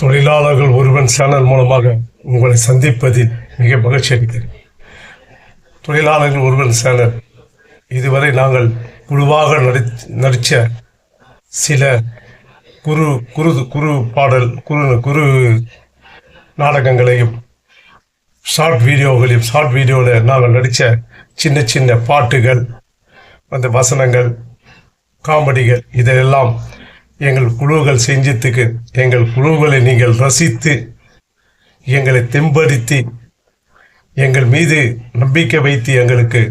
தொழிலாளர்கள் ஒருவன் சேனல் மூலமாக உங்களை சந்திப்பதில் மிக மகிழ்ச்சி அளிக்கிறேன் தொழிலாளர்கள் ஒருவன் சேனல். இதுவரை நாங்கள் குழுவாக நடி நடித்த சில குரு குரு குரு பாடல் குரு குரு நாடகங்களையும் ஷார்ட் வீடியோகளையும் ஷார்ட் வீடியோவில் நாங்கள் நடித்த சின்ன சின்ன பாட்டுகள் அந்த வசனங்கள் காமெடிகள் இதையெல்லாம் எங்கள் குழுக்கள் செஞ்சதுக்கு எங்கள் குழுக்களை நீங்கள் ரசித்து எங்களை தெம்படுத்தி எங்கள் மீது நம்பிக்கை வைத்து எங்களுக்கு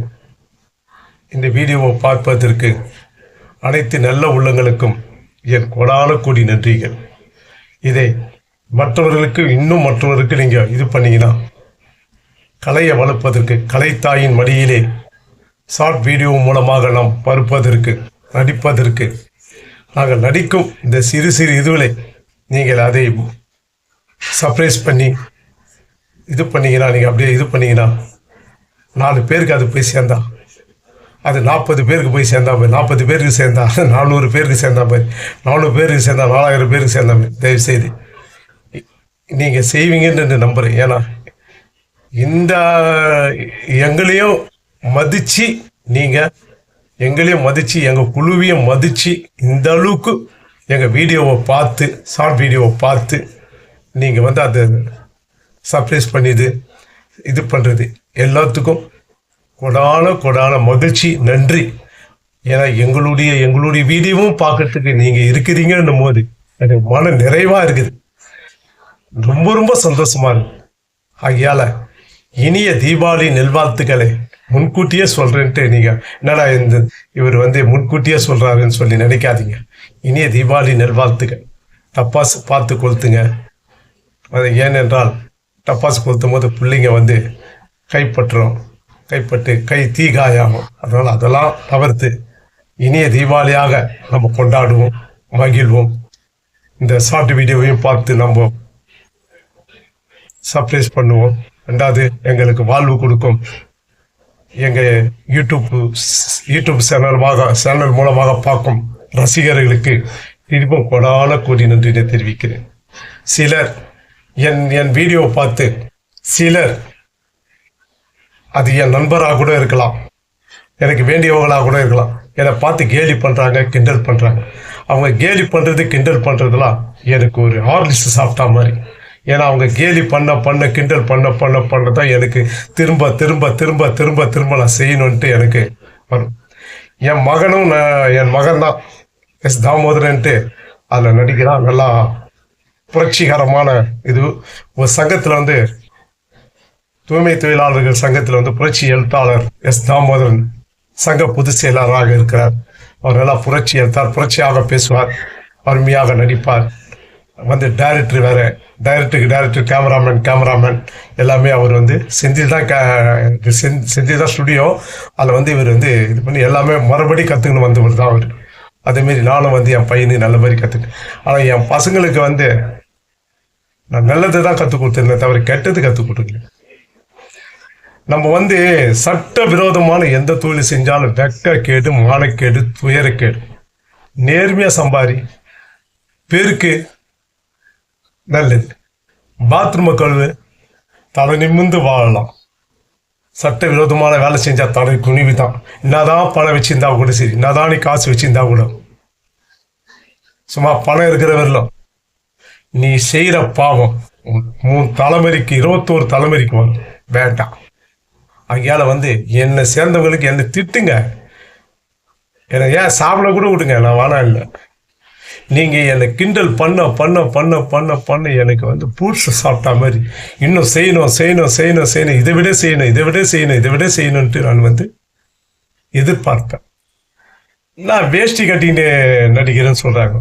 இந்த வீடியோவை பார்ப்பதற்கு அனைத்து நல்ல உள்ளங்களுக்கும் என் கொடான கூடி நன்றிகள். இதை மற்றவர்களுக்கு இன்னும் மற்றவர்களுக்கு நீங்கள் இது பண்ணிங்கன்னா கலையை வளர்ப்பதற்கு கலைத்தாயின் மடியிலே ஷார்ட் வீடியோ மூலமாக நாம் பருப்பதற்கு நடிப்பதற்கு நாங்கள் நடிக்கும் இந்த சிறு சிறு இதுகளை நீங்கள் அதை சர்ப்ரைஸ் பண்ணி இது பண்ணிங்கன்னா நீங்கள் அப்படியே இது பண்ணீங்கன்னா நாலு பேருக்கு அது போய் சேர்ந்தா. அது நாற்பது பேருக்கு போய் சேர்ந்தா போய் நாற்பது பேருக்கு சேர்ந்தா நானூறு பேருக்கு சேர்ந்தா போய் நானூறு பேருக்கு சேர்ந்தா நாலாயிரம் பேருக்கு சேர்ந்தா போய். தயவு செய்து நீங்கள் செய்வீங்கன்னு நம்புகிறேன் ஏன்னா இந்த எங்களையும் மதித்து நீங்கள் எங்களையும் மதித்து எங்கள் குழுவையும் மதித்து இந்த அளவுக்கு எங்கள் வீடியோவை பார்த்து ஷார்ட் வீடியோவை பார்த்து நீங்கள் வந்து அதை சர்ப்ரைஸ் பண்ணிது இது பண்ணுறது எல்லாத்துக்கும் கொடான கொடான மகிழ்ச்சி நன்றி. ஏன்னா எங்களுடைய எங்களுடைய வீடியோவும் பார்க்கறதுக்கு நீங்கள் இருக்கிறீங்கன்னும் போது எனக்கு மன நிறைவாக இருக்குது. ரொம்ப ரொம்ப சந்தோஷமாக இருக்கு. ஆகியால இனிய தீபாவளி நெல்வாழ்த்துக்களை முன்கூட்டியே சொல்றேன்ட்டு நீங்க என்னடா இந்த இவர் வந்து முன்கூட்டியே சொல்றாருன்னு சொல்லி நினைக்காதீங்க. இனிய தீபாவளி நல்வாழ்த்துக்கள். டப்பாஸ் பார்த்து கொளுத்துங்க. அது ஏனென்றால் டப்பாஸ் கொளுத்தும் போது பிள்ளைங்க வந்து கைப்பற்றுறோம் கைப்பட்டு கை தீகாயாகும். அதனால் அதெல்லாம் தவிர்த்து இனிய தீபாவளியாக நம்ம கொண்டாடுவோம் மகிழ்வோம். இந்த ஷார்ட் வீடியோவையும் பார்த்து நம்ம சர்ப்ரைஸ் பண்ணுவோம். ரெண்டாவது எங்களுக்கு வாழ்வு கொடுக்கும். எங்கள் யூடியூப் யூடியூப் சேனல் சேனல் மூலமாக பார்க்கும் ரசிகர்களுக்கு திரும்பவும் கொடான கூடி நன்றினை தெரிவிக்கிறேன். சிலர் என் என் வீடியோவை பார்த்து சிலர் அது என் நண்பராக கூட இருக்கலாம். எனக்கு வேண்டியவங்களாக கூட இருக்கலாம். என்னை பார்த்து கேலி பண்ணுறாங்க கிண்டல் பண்ணுறாங்க அவங்க கேலி பண்ணுறது கிண்டல் பண்ணுறதுலாம் எனக்கு ஒரு ஹார்லிக்ஸ் சாப்பிட்டா மாதிரி. ஏன்னா அவங்க கேலி பண்ண பண்ண கிண்டல் பண்ண பண்ண பண்ண தான் எனக்கு திரும்ப திரும்ப திரும்ப திரும்ப திரும்ப நான் செய்யணுன்ட்டு எனக்கு வரும். என் மகனும் நான் என் மகன் தான் எஸ் தாமோதரன்ட்டு அதில் நடிக்கிறான். நல்லா புரட்சிகரமான இது. ஒரு சங்கத்தில் வந்து தூய்மை தொழிலாளர்கள் சங்கத்தில் வந்து புரட்சி எழுத்தாளர் எஸ் தாமோதரன் சங்க பொதுச் செயலாளராக இருக்கிறார். அவர் நல்லா புரட்சி எழுத்தார் புரட்சியாக பேசுவார் அருமையாக நடிப்பார். வந்து டைரக்டர் வேறு டைரக்டருக்கு டைரக்டர் கேமராமேன் கேமராமேன் எல்லாமே அவர் வந்து செந்தில் தான் கே செஞ்சு செந்தில் தான் ஸ்டுடியோ அதில் வந்து இவர் வந்து இது பண்ணி எல்லாமே மறுபடி கற்றுக்கணும் வந்தவர் தான் அவர். அதேமாரி நானும் வந்து என் பையனுக்கு நல்ல மாதிரி கற்றுக்கிட்டேன் ஆனால் என் பசங்களுக்கு வந்து நான் நல்லது தான் கற்றுக் கொடுத்துருந்தேன் தவிர கெட்டது கற்றுக் கொடுக்கல. நம்ம வந்து சட்ட விரோதமான எந்த தொழில் செஞ்சாலும் வெக்க கேடு மானக்கேடு துயரக்கேடு நேர்மையாக சம்பாரி பெருக்கு நல்லது. பாத்ரூம் கழுவு தலை நிமிந்து வாழலாம். சட்ட விரோதமான வேலை செஞ்சா தலை குனிவு தான் என்னதான் பணம் வச்சிருந்தா கூட சரி என்னதான் நீ காசு வச்சிருந்தா கூட. சும்மா பணம் இருக்கிற வரலாம். நீ செய்யற பாவம் மூணு தலைமுறைக்கு இருபத்தோரு தலைமுறைக்கு வரும். வேண்டாம். அங்கேயால வந்து என்னை சேர்ந்தவங்களுக்கு என்னை திட்டுங்க. என்னை ஏன் சாப்பிட கூட விடுங்க நான் வேணாம் இல்லை. நீங்கள் என்னை கிண்டல் பண்ண பண்ண பண்ண பண்ண பண்ண எனக்கு வந்து பூட்ஸை சாப்பிட்டா மாதிரி. இன்னும் செய்யணும் செய்யணும் செய்யணும் செய்யணும். இதை விட செய்யணும் இதை விட செய்யணும் இதை விட செய்யணும்ட்டு நான் வந்து எதிர்பார்ப்பேன். நான் வேஷ்டி கட்டின்னு நடிக்கிறேன்னு சொல்கிறாங்க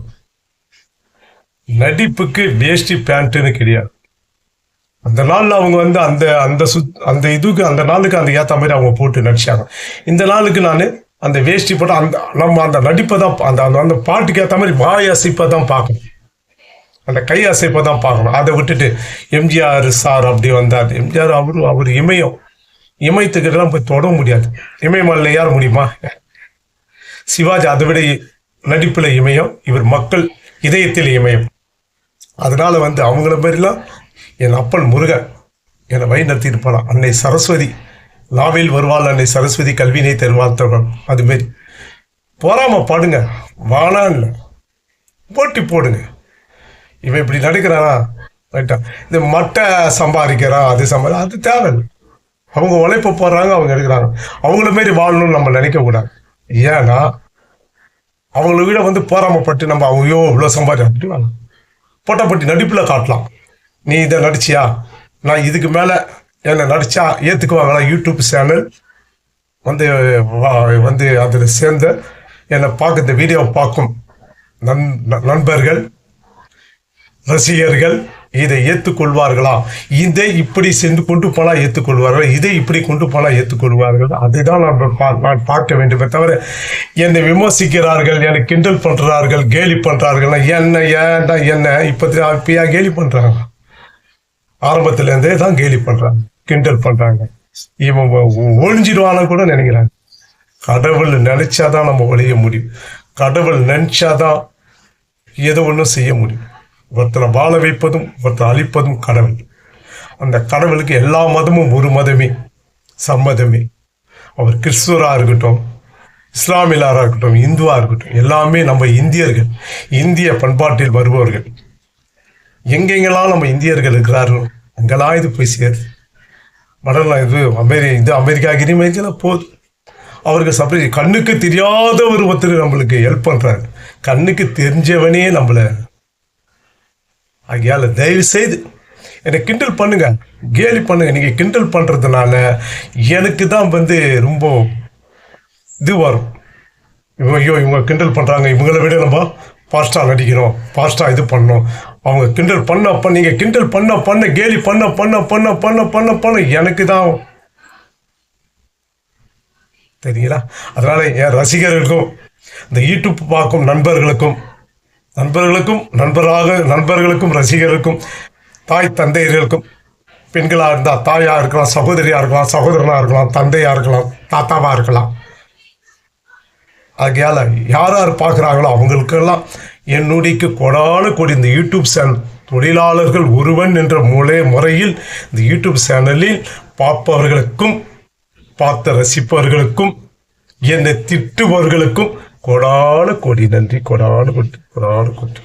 நடிப்புக்கு வேஷ்டி பேண்ட்டுன்னு கிடையாது. அந்த நாளில் அவங்க வந்து அந்த அந்த சுத் அந்த இதுக்கு அந்த நாளுக்கு அந்த ஏற்ற மாதிரி அவங்க போட்டு நடிச்சாங்க. இந்த நாளுக்கு நான் அந்த வேஷ்டி போட்டு அந்த நம்ம அந்த நடிப்பை தான் அந்த அந்த அந்த பாட்டுக்கு ஏற்ற மாதிரி வாய் அசைப்பை தான் பார்க்கணும். அந்த கை அசைப்பை தான் பார்க்கணும். அதை விட்டுட்டு எம்ஜிஆர் சார் அப்படி வந்தார். எம்ஜிஆர் அவரு அவர் இமயம். இமயத்துக்கிட்டலாம் போய் தொட முடியாது. இமயமலையில் யார் முடியுமா? சிவாஜி அதை விட நடிப்பில் இமயம் இவர் மக்கள் இதயத்தில் இமயம். அதனால வந்து அவங்கள மாதிரிலாம் என் அப்பன் முருகன் என்னை வழி நடத்திட்டு போகலாம் அன்னை சரஸ்வதி. லாவில் வருவாள் அன்னை சரஸ்வதி கல்வினை தருவாள் அதுமாரி போறாம பாடுங்க. வானா இல்லை. போட்டி போடுங்க. இவன் இப்படி நடிக்கிறானா? ரைட்டா. இந்த மட்டை சம்பாதிக்கிறான் அது சம்பாதி அது தேவையில்லை அவங்க உழைப்ப போடுறாங்க அவங்க எடுக்கிறாங்க. அவங்கள மாரி வாழணும்னு நம்ம நினைக்க கூடாது. ஏன்னா அவங்கள விட வந்து போராமப்பட்டு நம்ம அவங்கயோ இவ்வளோ சம்பாதி அப்படி வேணாம் நடிப்பில் காட்டலாம். நீ இதை நடிச்சியா? நான் இதுக்கு மேலே என்னை நடிச்சா ஏற்றுக்குவாங்களா யூடியூப் சேனல்? வந்து வா- வந்து அதில் சேர்ந்த என்னை பார்க்க இந்த வீடியோவை பார்க்கும் நண் நண்பர்கள் ரசிகர்கள் இதை ஏற்றுக்கொள்வார்களா இதை இப்படி சென்று கொண்டு போனால் ஏற்றுக்கொள்வார்கள் இதை இப்படி கொண்டு போனால் ஏற்றுக்கொள்வார்கள் அதை தான் நான் பா- நான் பார்க்க வேண்டுமே தவிர என்னை விமர்சிக்கிறார்கள் என்னை கிண்டல் பண்ணுறார்கள் கேலி பண்ணுறார்கள் என்ன ஏன்டா என்ன? இப்போ இப்பயா கேலி பண்ணுறாங்க ஆரம்பத்துலேருந்தே தான் கேலி பண்ணுறாங்க கிண்டல் பண்ணுறாங்க இவன் ஒ- கூட நினைக்கிறாங்க. கடவுள் நினைச்சாதான் நம்ம ஒழிய முடியும். கடவுள் நினைச்சாதான் ஏதோ ஒன்றும் செய்ய முடியும். ஒருத்தரை வாழ வைப்பதும் ஒருத்தரை அழிப்பதும் கடவுள். அந்த கடவுளுக்கு எல்லா மதமும் ஒரு மதமே சம்மதமே. அவர் கிறிஸ்துவராக இருக்கட்டும் இஸ்லாமியலாராக இருக்கட்டும் இந்துவாக இருக்கட்டும் எல்லாமே நம்ம இந்தியர்கள் இந்திய பண்பாட்டில் வருபவர்கள். எங்கெங்கெல்லாம் நம்ம இந்தியர்கள் இருக்கிறார்கள் அங்கெல்லாம் இது போய் சேருது. வடலாம் இது அமெரி இது அமெரிக்கா கிரிமேஜில் போகுது. அவருக்கு சப்ளை கண்ணுக்கு தெரியாத ஒரு ஒருத்தர் நம்மளுக்கு ஹெல்ப் பண்ணுறாரு கண்ணுக்கு தெரிஞ்சவனே நம்மளை ஆகையால் தயவு செய்து என்னை கிண்டல் பண்ணுங்க கேலி பண்ணுங்க. நீங்கள் கிண்டல் பண்ணுறதுனால எனக்கு தான் வந்து ரொம்ப இது வரும். இவங்க ஐயோ இவங்க கிண்டல் பண்ணுறாங்க இவங்களை விட நம்ம ஃபாஸ்ட்டாக நடிக்கிறோம். ஃபாஸ்ட்டாக இது பண்ணணும் அவங்க கிண்டல் பண்ண பண்ண நீங்கள் கிண்டல் பண்ண பண்ண கேலி பண்ண பண்ண பண்ண பண்ண பண்ண பண்ண எனக்கு தான். தெரியுங்களா? அதனால் என் ரசிகர்களுக்கும் இந்த யூடியூப் பார்க்கும் நண்பர்களுக்கும் நண்பர்களுக்கும் நண்பராக நண்பர்களுக்கும் ரசிகர்களுக்கும் தாய் தந்தையர்களுக்கும் பெண்களாக இருந்தால் தாயாக இருக்கலாம் சகோதரியாக இருக்கலாம் சகோதரனாக இருக்கலாம் தந்தையாக இருக்கலாம் தாத்தாவாக இருக்கலாம். ஆகையால் யார் யார் பார்க்குறாங்களோ அவங்களுக்கெல்லாம் என்னுடைக்கு கொடான கொடி இந்த யூடியூப் சேனல் தொழிலாளர்கள் ஒருவன் என்ற முறை முறையில் இந்த யூடியூப் சேனலில் பார்ப்பவர்களுக்கும் பார்த்த ரசிப்பவர்களுக்கும் என்னை திட்டுபவர்களுக்கும் கொடான கொடி நன்றி கொடான கொடி கொடான கொடி.